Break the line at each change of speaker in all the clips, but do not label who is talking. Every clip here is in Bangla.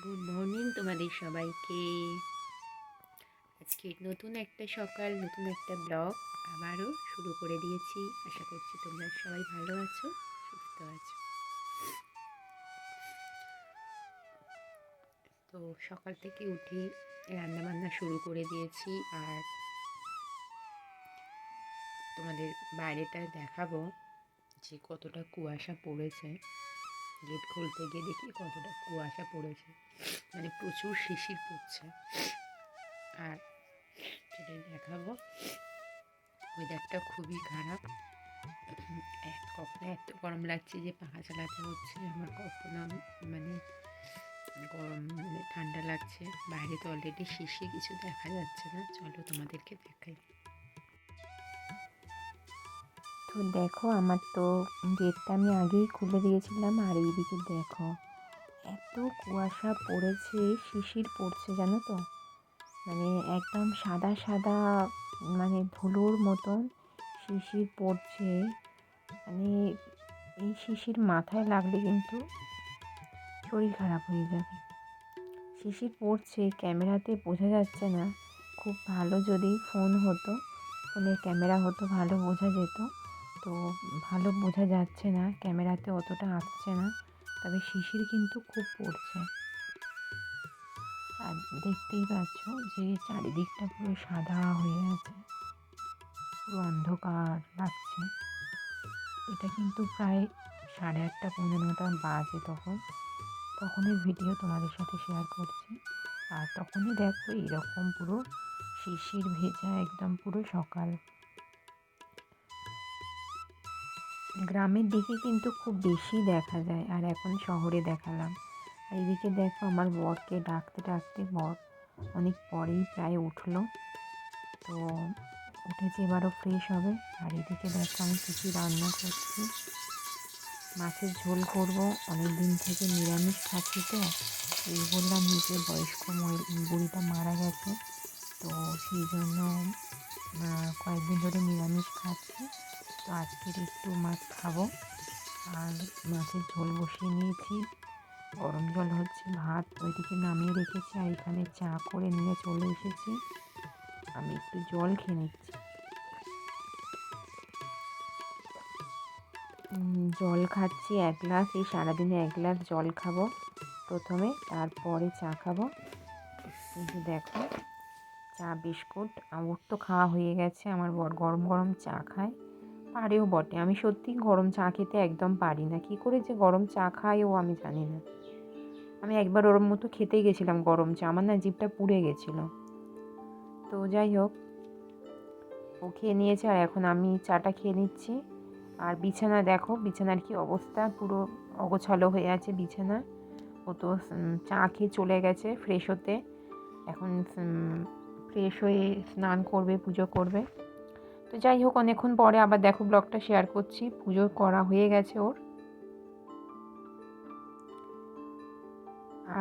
গুড মর্নিং তোমাদের সবাইকে। আজকে নতুন একটা সকাল, নতুন একটা ব্লগ আবারও শুরু করে দিয়েছি। আশা করছি তোমরা সবাই ভালো আছো, সুস্থ আছো। তো সকাল থেকে উঠে রান্না বান্না শুরু করে দিয়েছি আর তোমাদের বাইরেটা দেখাবো যে কতটা কুয়াশা পড়েছে। গেট খুলতে গিয়ে দেখি কতটা কুয়াশা পড়েছে। মানে প্রচুর শিশির পড়ছে। আর সেটাই দেখাবো। ওয়েদারটা খুবই খারাপ। এত কখনো এত গরম লাগছে যে পাখা চালাতে হচ্ছে। আমার কখনো মানে গরম মানে ঠান্ডা লাগছে। বাইরে তো অলরেডি শিশি কিছু দেখা যাচ্ছে না। চলো তোমাদেরকে দেখাই।
তো দেখো, আমার তো গেটটা আমি আগেই খুলে দিয়েছিলাম, আর এইদিকে দেখো, এত কুয়াশা পড়েছে, শিশির পড়ছে, জানো তো? মানে একদম সাদা সাদা মানে ধুলোর মতন শিশির পড়ছে। মানে এই শিশির মাথায় লাগলে কিন্তু শরীর খারাপ হয়ে যাবে। শিশির পড়ছে, ক্যামেরাতে বোঝা যাচ্ছে না। খুব ভালো যদি ফোন হতো, ফোনের ক্যামেরা হতো, ভালো বোঝা যেত। তো ভালো বোঝা যাচ্ছে না, ক্যামেরাতে অতটা আসছে না, তবে শিশির কিন্তু খুব পড়ছে। আর দেখতেই পাচ্ছ যে চারিদিকটা পুরো সাদা হয়ে আছে, পুরো অন্ধকার লাগছে। এটা কিন্তু প্রায় সাড়ে আটটা, পৌনে নটা বাজে তখন। তখনই ভিডিও তোমাদের সাথে শেয়ার করছি। আর তখনই দেখো এরকম পুরো শিশির ভেজা একদম পুরো সকাল গ্রামের দিকে কিন্তু খুব বেশি দেখা যায়, আর এখন শহরে দেখালাম। আর এদিকে দেখো আমার বরকে ডাকতে ডাকতে বর অনেক পরেই প্রায় উঠল। তো উঠেছে এবারও ফ্রেশ হবে। আর এদিকে দেখো আমি কী কী রান্না করছি। মাছের ঝোল করব অনেক দিন থেকে নিরামিষ খাচ্ছি তো। এই বললাম নিজে বয়স্ক বুড়িটা মারা গেছে। তো সেই জন্য কয়েকদিন ধরে নিরামিষ খাচ্ছি। তো আজকের একটু মাছ খাব। আর মাছের ঝোল বসিয়ে নিয়েছি। গরম জল হচ্ছে ভাত, ওইদিকে নামিয়ে রেখেছি আর এখানে চা করে নিয়ে চলে এসেছি। আমি একটু জল খেয়ে নিচ্ছি। জল খাচ্ছি এক গ্লাস, এই সারাদিনে এক গ্লাস জল খাব প্রথমে, তারপরে চা খাব। কিন্তু দেখো, চা, বিস্কুট আমার তো খাওয়া হয়ে গেছে, আমার গরম গরম চা খায়। পারেও বটে। আমি সত্যি গরম চা খেতে একদম পারি না। কী করে যে গরম চা খায় ও আমি জানি না। আমি একবার ওরম মতো খেতে গেছিলাম গরম চা। আমার না জিভটা পুড়ে গেছিল। তো যাই হোক, ও খেয়ে নিয়েছে আর এখন আমি চাটা খেয়ে নিচ্ছি। আর বিছানা দেখো, বিছানার কি অবস্থা? পুরো অগোছালো হয়ে আছে বিছানা। ও তো চা খেয়ে চলে গেছে ফ্রেশ হতে। এখন ফ্রেশ হয়ে স্নান করবে, পুজো করবে। তো যাই হোক, অনেকক্ষণ পরে আবার দেখো ব্লগটা শেয়ার করছি। পুজো করা হয়ে গেছে ওর।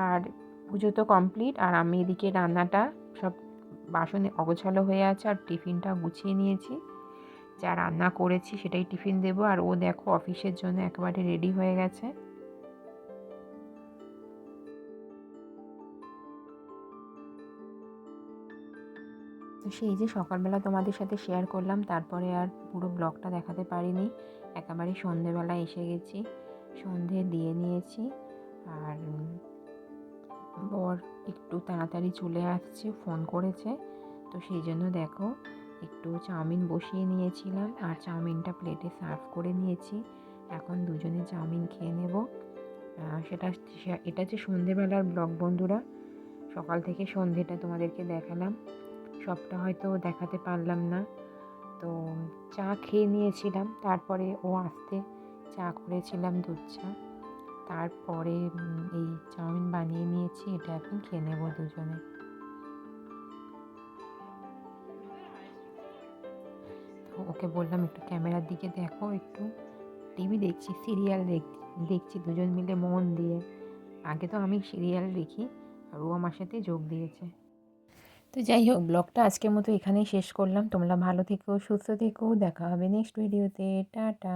আর পুজো তো কমপ্লিট আর আমি এদিকে রান্নাটা সব বাসনে অগোছালো হয়ে আছে, আর টিফিনটা গুছিয়ে নিয়েছি। যা রান্না করেছি সেটাই টিফিন দেবো, আর ও দেখো অফিসের জন্য একেবারে রেডি হয়ে গেছে। তো সেই যে সকালবেলা তোমাদের সাথে শেয়ার করলাম, তারপরে আর পুরো ব্লগটা দেখাতে পারিনি। একেবারে সন্ধেবেলা এসে গেছি, সন্ধে দিয়ে নিয়েছি। আর বর একটু তাড়াতাড়ি চলে আসছে ফোন করেছে। তো সেই জন্য দেখো, একটু চাউমিন বসিয়ে নিয়েছিলাম আর চাউমিনটা প্লেটে সার্ভ করে নিয়েছি। এখন দুজনে চাউমিন খেয়ে নেব। সেটা এটা যে সন্ধেবেলার ব্লগ বন্ধুরা, সকাল থেকে সন্ধেটা তোমাদেরকে দেখালাম। সবটা হয়তো দেখাতে পারলাম না। তো চা খেয়ে নিয়েছিলাম, তারপরে ও আসতে চা করেছিলাম দুধ চা। তারপরে এই চাউমিন বানিয়ে নিয়েছি, এটা এখন খেয়ে নেব দুজনে। তো ওকে বললাম, একটু ক্যামেরার দিকে দেখো, একটু টিভি দেখছি, সিরিয়াল দেখ, দেখছি দুজন মিলে মন দিয়ে। আগে তো আমি সিরিয়াল দেখি, আর ও আমার সাথে যোগ দিয়েছে। তো যাই হোক, ব্লগটা আজকের মতো এখানেই শেষ করলাম। তোমরা ভালো থেকো, সুস্থ থেকো। দেখা হবে নেক্সট ভিডিওতে টাটা।